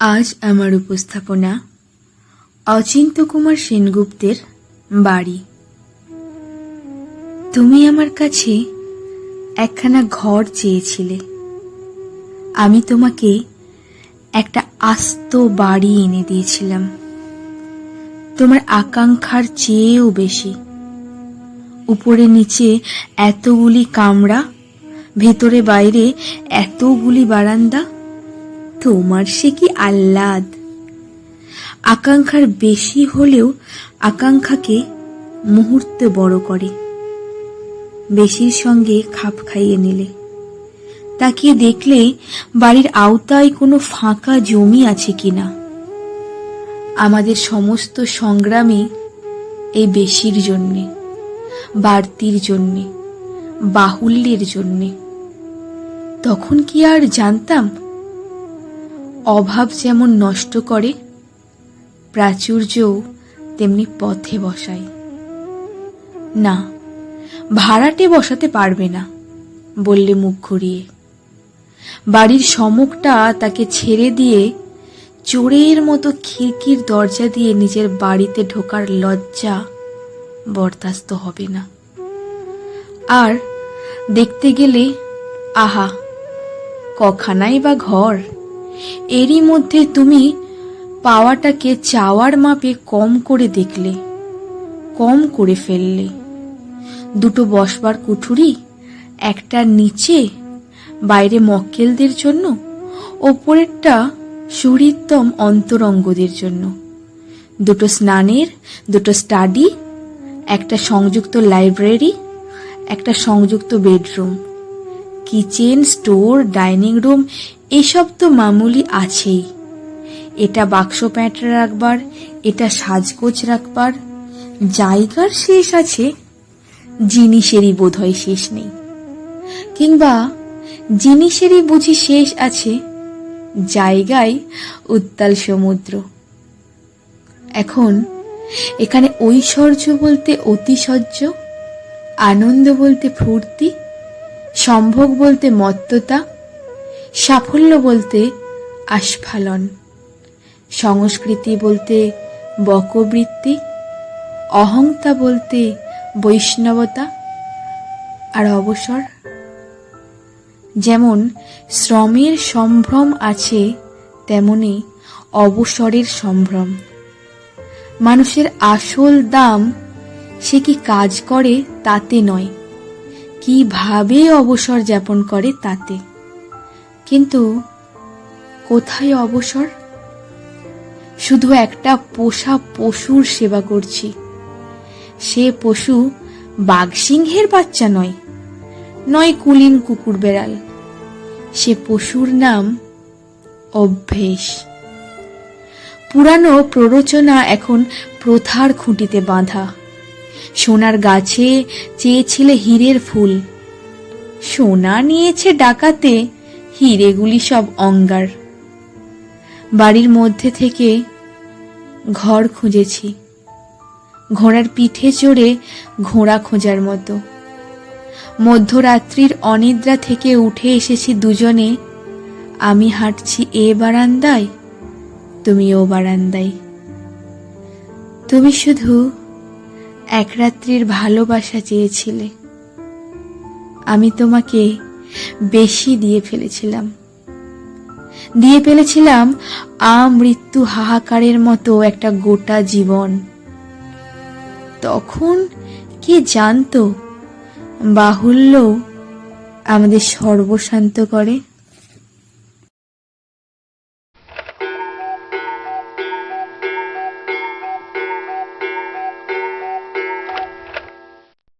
আজ আমার উপস্থাপনা অচিন্ত কুমার সেনগুপ্তের বাড়ি। তুমি আমার কাছে একখানা ঘর চেয়েছিলে। আমি তোমাকে একটা আস্ত বাড়ি এনে দিয়েছিলাম। তোমার আকাঙ্ক্ষার চেয়েও বেশি। উপরে নিচে এতগুলি কামরা, ভেতরে বাইরে এতগুলি বারান্দা তোমার সে কি আহ্লাদ? আকাঙ্ক্ষার বেশি হলেও আকাঙ্ক্ষাকে মুহূর্তে বড় করে। বেশির সঙ্গে খাপ খাইয়ে নিলে। তাকিয়ে দেখলে বাড়ির আওতায় কোনো ফাঁকা জমি আছে কিনা। আমাদের সমস্ত সংগ্রামে এই বেশির জন্যে, বাড়তির জন্যে, বাহুল্যের জন্যে। তখন কি আর জানতাম অভাব যেমন নষ্ট করে, প্রাচুর্যও তেমনি পথে বসায়। না, ভাড়াটে বসাতে পারবে না, বললে মুখ ঘুরিয়ে। বাড়ির সমকটা তাকে ছেড়ে দিয়ে চোরের মতো খিড়কির দরজা দিয়ে নিজের বাড়িতে ঢোকার লজ্জা বরদাস্ত হবে না। আর দেখতে গেলে, আহা, কখানাই বা ঘর? এরই মধ্যে তুমি পাওয়াটাকে চাওয়ার মাপে কম করে দেখলে, কম করে ফেললে। দুটো বসবার কুঠুরি, একটা নিচে, বাইরে মক্কেলদের জন্য, ওপরেরটা সুহৃত্তম অন্তরঙ্গদের জন্য। দুটো স্নানের, দুটো স্টাডি, একটা সংযুক্ত লাইব্রেরি, একটা সংযুক্ত bedroom. Kitchen, store, dining room, এসব তো মামুলি আছেই। এটা বাক্স প্যাঁটরা রাখবার, এটা সাজগোজ রাখবার, জায়গার শেষ আছে, জিনিসেরই বোধহয় শেষ নেই। কিংবা জিনিসেরই বুঝি শেষ আছে, জায়গায় উত্তাল সমুদ্র। এখন এখানে ঐশ্বর্য বলতে অতিশয্য, আনন্দ বলতে ফুর্তি সম্ভোগ বলতে মত্ততা, সাফল্য বলতে আস্ফালন, সংস্কৃতি বলতে বকবৃত্তি, অহংতা বলতে বৈষ্ণবতা আর অবসর। যেমন শ্রমের সম্ভ্রম আছে, তেমনি অবসরের সম্ভ্রম। মানুষের আসল দাম সে কি কাজ করে তাতে নয়। কীভাবে অবসর যাপন করে তাতে? কিন্তু কোথায় অবসর? শুধু একটা পোষা পশুর সেবা করছি। সে পশু বাঘসিংহের বাচ্চা নয় নয় কুলিন কুকুর বেড়াল। সে পশুর নাম অভ্যেস। পুরানো প্ররোচনা এখন প্রথার খুঁটিতে বাঁধা। সোনার গাছে চেয়েছিলে হীরের ফুল। সোনা নিয়েছে ডাকাতে, হিরেগুলি সব অঙ্গার। বাড়ির মধ্যে থেকে ঘর খুঁজেছি। ঘোড়ার পিঠে চড়ে ঘোড়া খোঁজার মতো। মধ্যরাত্রির অনিদ্রা থেকে উঠে এসেছি দুজনে। আমি হাঁটছি এ বারান্দায় তুমি ও বারান্দায়। তুমি শুধু এক রাত্রির ভালোবাসা চেয়েছিলে। আমি তোমাকে বেশি দিয়ে ফেলেছিলাম। দিয়ে ফেলেছিলাম আমৃত্যু হাহাকারের মতো একটা গোটা জীবন। তখন কে জানতো বাহুল্য আমাদের সর্বশান্ত করে?